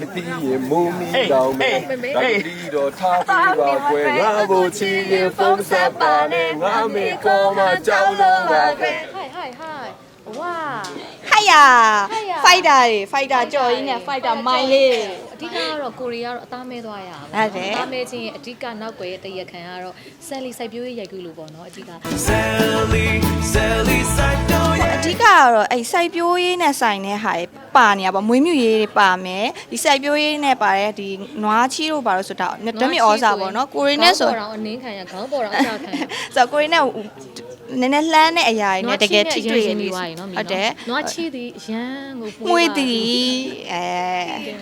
တီးရင်မုံမီတောင်မယ်ဒါတီးတော့ထားပြီးပါကွယ်ငါဘိုချီရင်ဖုန်းဆက်ပါနဲ့ငါမေကောမကြောက်လို့ပါပဲဟိုင်ဟိုင်ဟိုင်ဝါဟိုက်ယာဟိုက်ယာဖိုက်တာတွေဖိုက်တာကြော်ရင်းနဲ့ဖိုက်တာမိုင်းလေးအဓိကကတော့ကိုရီးယားတော့အသားမဲသွားရအောင်ဟုတ်တယ်အသားမဲခြင်းရဲ့အဓိကနောက်ွယ်ရဲ့တရခံကတော့ဆယ်လီစိုက်ပျိုးရေးရိုက်ကူးလို့ပေါ့နော်အဓိက Sally, Sally, side door, အဓိကကတော့အဲ့စိုက်ပျိုးရေးနဲ့ဆိုင်တဲ့ဟာတွေပါနေရပါမွေးမြူရေးတွေပါမယ်ဒီစိုက်ပျိုးရေးနဲ့ပါတဲ့ဒီနွားချီတို့ပါလို့ဆိုတာဓမြဩဇာပေါ့နော်ကိုရီနဲ့ဆိုခေါင်းပေါ်တော့အနင်းခံရခေါင်းပေါ်တော့အချခံရဆိုတော့ကိုရီနဲ့နည်းနည်းလှမ်းတဲ့အရာတွေနဲ့တကယ်ထိတွေ့ရနေနေဟုသွားရင်နော်တ်တယ်နွားချီသည်ရန်ကိုမွေးသည်အဲ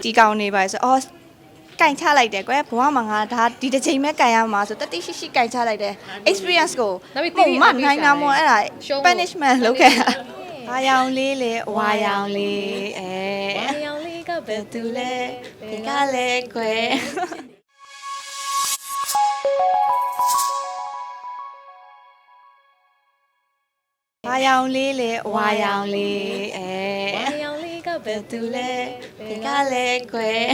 ဒီကောင်နေပါဆိုအော် ကင်ချလိုက်တယ်ကွယ်ဘဝမှာငါဒါဒီတစ်ချိန်ပဲကင်ရမှာဆိုတတိရှိရှိကင်ချလိုက်တယ် experience ကိုပုံမှန်နိုင်တာမို့အဲ့ဒါ punishment လုပ်ခဲ့တာဝါရောင်လေးလေဝါရောင်လေးအဲဝါရောင်လေးကဘယ်သူသူလဲလဲဘယ်ကလဲကွယ်ဝါရောင်လေးလေဝါရောင်လေးအဲဝါရောင်လေးက ဘဘယ်ယ်သူသူလဲလဲဘယ်ကလဲကွယ်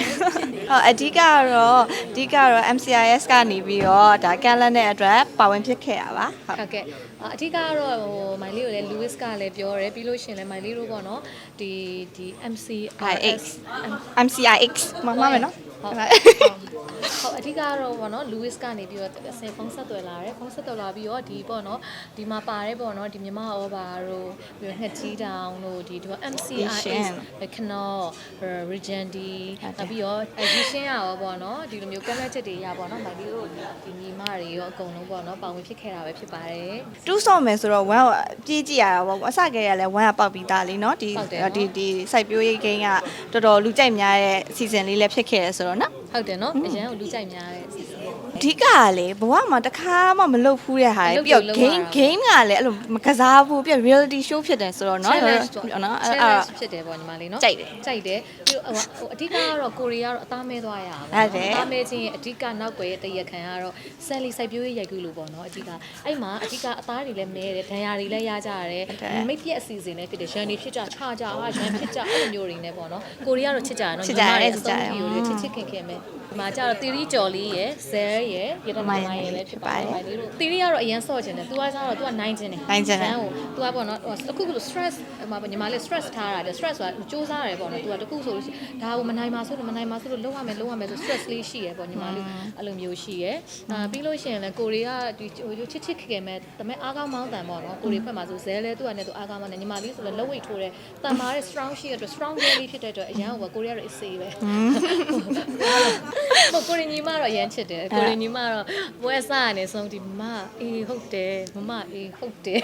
ဟောအဓိကကတော့အဓိကတော့ MCIS ကနေပြီးတော့ဒါကန်လန်တဲ့အတွက်ပါဝင်ဖြစ်ခဲ့တာပါဟုတ်ဟုတ်ကဲ့အအဓိကကတော့ဟိုမိုင်လေးကိုလည်း Louis ကလည်းပြောတယ်ပြီးလို့ရှရင်လည်းမိုင်လေးတို့ပေါ့နော်ဒီဒီ MCIX MCIX မမမယ်နော် ဟုတ်ဟုတ်အဓိကတော့ပေါ့နော် Louis ကနေပြီးတော့အစင်ဖုန်းဆက်သွယ်လာတယ်ဖုန်းဆက်သွယ်လာပြီးတော့ဒီပေါ့နော်ဒီမှာပါတယ်ပေါ့နော်ဒီမြမဩဘာတို့ပြီးတော့ငှက်ကြီးတောင်တို့ဒီဒီ MCIX ခနော Regendi နောက်ပြီးတော့အရရှင်းရရောပေါ့နော်ဒီလိုမျိုးကန့်လန့်ချက်တွေရပေါ့နော်မိုင်လေးတို့ဒီညီမတွေရောအကုန်လုံးပေါ့နော်ပါဝင်ဖြစ်ခဲ့တာပဲဖြစ်ပါတယ် တူးဆော့မယ်ဆိုတော့1ကိုပြေးကြည့်ရတာပေါ့အစကတည်းကလည်း1ကပေါက်ပြီးသားလीเนาะဒီ ဟုတ်တယ်နော် ဒီဒီစိုက်ပျိုးရေးဂိမ်းကတော်တော်လူကြိုက်များတဲ့ season လေးလည်းဖြစ်ခဲ့တယ်ဆိုတော့ ာ့တော့နော်ဟုတ်တယ်နော်အရန်ကိုလူကြိုက်များတဲ့ season အဓိကကလေဘဝမှာတစ်ခါမှမလုပ်ဘူးတဲ့ဟာလေပြီးတော့ game game ကလည်းအဲ့လိုမကစားဘူးပြီးတော့ reality show ဖြစ်တယ်ဆိုတော့နော်နော်အဲ့အဲ့ challenge ဖြစ်တယ်ပေါ့ညီမလေးနော်ကြိုက်တယ်ကြိုက်တယ်ပြီးတော့ဟိုအဓိကကတော့ကိုရီးယားကတော့အသားမဲသွားရပါဟုတ်တယ် အသားမဲချင်းရဲ့အဓိကနောက်ကွယ်ရဲ့တရားခံကတော့ဆန်လီစိုက်ပျိုးရေးရိုက်ကူးလို့ပေါ့နော်အဓိကအဲ့မှာအဓိကအသားတွေလည်းမဲတယ်ဒဏ်ရာတွေလည်းရကြရတယ်မိတ်ပြက်အစီအစဉ်လည်းဖြစ်တယ်ရန်တွေဖြစ်ကြခြားကြဟာရန်ဖြစ်ကြအဲ့လိုမျိုးတွေနဲ့ပေါ့နော်ကိုရီးယားကတော့ချစ်ကြရနော်ညီမရဲ့အဆုံးအဖြေကိုချစ်ချစ်ခင်ခင်ပဲဒီမှာကျတော့တီရီကျော်လေးရယ်ဇဲရယ်ရတနာမိုင်းရယ်လည်းဖြစ်ပါတယ်ပါတယ်ဒီလိုတီရီကတော့အရင်ဆော့ကျင်တယ်သူကစားတော့သူကနိုင်ကျင်တယ်နိုင်ကျင်တယ်ဇန်းကိုသူကပေါ့နော်ဟိုအခုကလို့ stress ဟိုမှာညီမလေး stress ထားတာတယ် stress ဆိုတာစူးစမ်းရတယ်ပေါ့နော်သူကတခုဆိုလို့ရှိရင်ဒါကိုမနိုင်ပါဆိုလို့မနိုင်ပါဆိုလို့လုံးဝမယ်လုံးဝမယ်ဆို stress လေးရှိရယ်ပေါ့ညီမလေးအဲ့လိုမျိုးရှိရယ်အာပြီးလို့ရှိရင်လည်းကိုရီးယားဒီဟိုချစ်ချစ်ခင်ခင်မဲ့ဒါပေမဲ့အားကောင်းမောင်းတန်ပေါ့နော်ကိုရီးဖက်မှာဆိုဇဲလဲသူကလည်းသူအားကောင်းမောင်းတယ်ညီမလေးဆိုလည်းလက်ဝိတ်ထိုးတယ်တန်မာတဲ့ strong ရှိရတဲ့အတွက် strong girl လေးဖြစ်တဲ့အတွက်အရန်ဟိုကိုရီးယားတော့ easy ပဲဟိုကိုရီးညီမတော့အရန်ချစ်တယ်ကိုရီးညီမတော့ပွဲစားရနေဆုံးဒီမအေးဟုတ်တယ်မမအေးဟုတ်တယ်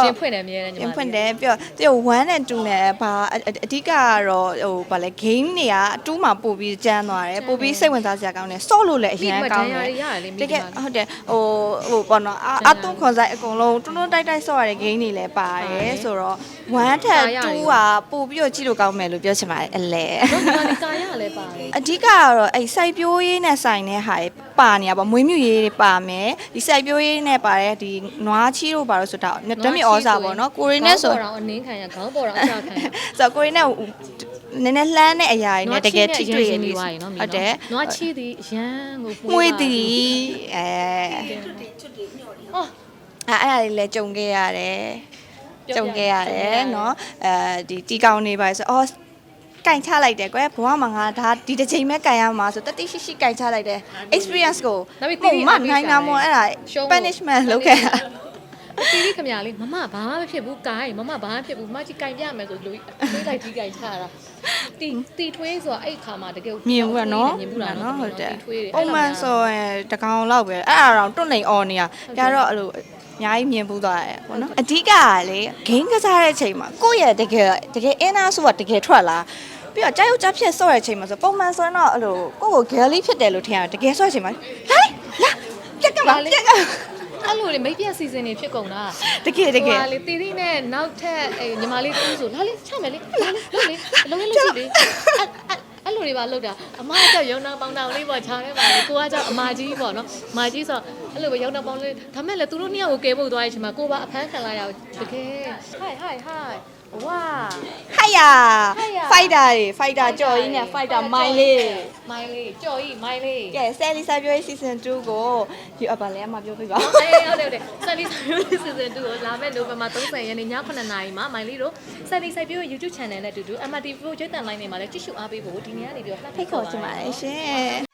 ရှင်းဖွင့်တယ်အမြဲတမ်းညီမင်လေးဖွင့်တယ်ပြီးတော့သူ1နဲ့2နဲ့ဘာအအအဓိကကတော့ဟိုဘာလဲ game တွေက2မှာပို့ပြီးကျန်းသွားတယ်ပို့ပြီးစိတ်ဝင်စားစရာကောင်းတယ်ဆော့လို့လည်းအရင်ကောင်းတယ်ပြီးတော့ဒဏ်ရာတွေရတယ်လေမိတဒီကယ်မှာဟုတ်တယ်ဟိုဟိုပေါ့နော်အအတုံးခွန်ဆိုင်အကုန်လုံးတွန်းတွန်းတိုက်တိုက်ဆော့ရတဲ့ game တွေလည်းပါတယ်ဆိုတော့1ထက်2ကပို့ပြီးတော့ကြည့်လို့ကောင်းမယ်လို့ပြောချင်ပါတယ်အလဲတော့ညီမလေးကာရလည်းပါတယ် အဓိကကတော့အဲ့စိုက်ပျိုးရေးနဲ့ဆိုင်တဲ့ဟာတွေပါနေရပါမွေးမြူရေးတွေပါမယ်ဒီစိုက်ပျိုးရေးနဲ့ပါတဲ့ဒီနွားချီတို့ပါလို့ဆိုတာဓမြဩဇာပေါ့နော်ကိုရီနဲ့ဆို ခေါင်းပေါ်တော့အနင်းခံရခေါင်းပေါ်တော့အချခံရ ဆိုတော့ကိုရီနဲ့နည်းနည်းလှမ်းတဲ့အရာတွေနဲ့တကယ်ထိတွေ့ရ နေ နေ သွားရင်နော် ဟုတ်တယ် နွားချီသည်ရန်ကို မွေးသည်အဲ ဟော အဲ့အဲ့ဒါလေးလည်းကြုံခဲ့ရတယ်ကြုံခဲ့ရတယ်เนาะအဲဒီတီကောင်နေပါဆိုအော် ကင်ချလိုက်တယ်ကွယ်ဘဝမှာငါဒါဒီတစ်ချိန်ပဲကင်ရမှာဆိုတတိရှိရှိကင်ချလိုက်တယ် experience ကိုနောက်ပြီးပုံတီတီမှန်နိုင်တာမို့အဲ့ဒါရှုံးဖို့ punishment လုပ်ခဲ့တာတီရီခမရလေးမမဘာမှမဖြစ်ဘူးကိုင်မမဘာမှဖြစ်ဘူးမကြီးကင်ပြမယ်ဆိုလို့တွေးလိုက်ကြီးကင်ချတာတီတီထွေးဆိုတာအဲ့ခါမှာတကယ်မြင်ဘူးကနော်မြင်ဘူးလားနော်ဟုတ်တယ်တီထွေးတွေပုံမှန်ဆိုရင်တကောင်လောက်ပဲအဲ့အရောင်တွန့်နေအော်နေရကြတော့အဲ့လိုအများကြီးမြင်ဘူးသွားတယ်ပေါ့နော်အဓိကကလေဂိမ်းကစားတဲ့အချိန်မှာကိုယ့်ရဲ့တကယ်တကယ်အင်းသားဆိုတာတကယ်ထွက်လာ ပြီးတော့ကြောက်ရွံ့ကြဖြစ်ဆော့တဲ့အချိန်မှာဆိုပုံမှန်ဆိုရင်တော့အဲ့လိုကိုယ့်ကို girly ဖြစ်တယ်လို့ထင်ရတယ်တကယ်ဆော့တဲ့အချိန်မှာလာလေလာပြက်ကပါပြက်ကပါအဲ့လိုလေမိတ်ပြက်စီစဉ်နေဖြစ်ကုန်တာတကယ်တကယ်ဟိုဟာလေတီတီနဲ့နောက်ထပ်အဲညီမလေးတူးဆိုလာလေချမယ်လေလာလေလုပ်လေလုံးလေးလုပ်ကြည့်လေအဲ့လိုတွေပါလောက်တာအမကရုံနာပေါင်းတောင်လေးပေါ့ခြားထဲမှာလေကိုကကြောင့်အမကြီးပေါ့နော်အမကြီးဆို အဲ့လိုပဲရုံနာပေါင်းလေးဒါမဲ့လေသူတို့နှစ်ယောက်ကိုကဲဖို့သွားရချင်မှာကိုပါအဖမ်းခံလိုက်ရအောင်တကယ်ဟိုင်ဟိုင်ဟိုင်ဝဝါဟိုက်ယာဟိုက်ယာဖိုက်တာတွေဖိုက်တာကြော်ရင်းနဲ့ဖိုက်တာမိုင်းလေးမိုင်းလေးကြော်ကြီးမိုင်းလေးကဲဆယ်လီစာပြောရေး season 2ကိုဒီအပါလဲအမပြောပြပါဦးအေးဟုတ်တယ်ဟုတ်တယ်ဆယ်လီဆိုင်ပြိုးစီစဉ်တူကိုလာမဲ့နိုဝင်ဘာ30ရက်နေ့ည9:00နာရီမှာမိုင်လေးတို့ဆယ်လီဆိုင်ပြိုးရဲ့ YouTube channel နဲ့အတူတူ MRTV ကျွတ်တန် line တွေမှာလည်းကြည့်ရှုအားပေးဖို့ဒီနေ့ကနေပြီးတော့ဖိတ်ခေါ်ချင်ပါတယ်ရှင်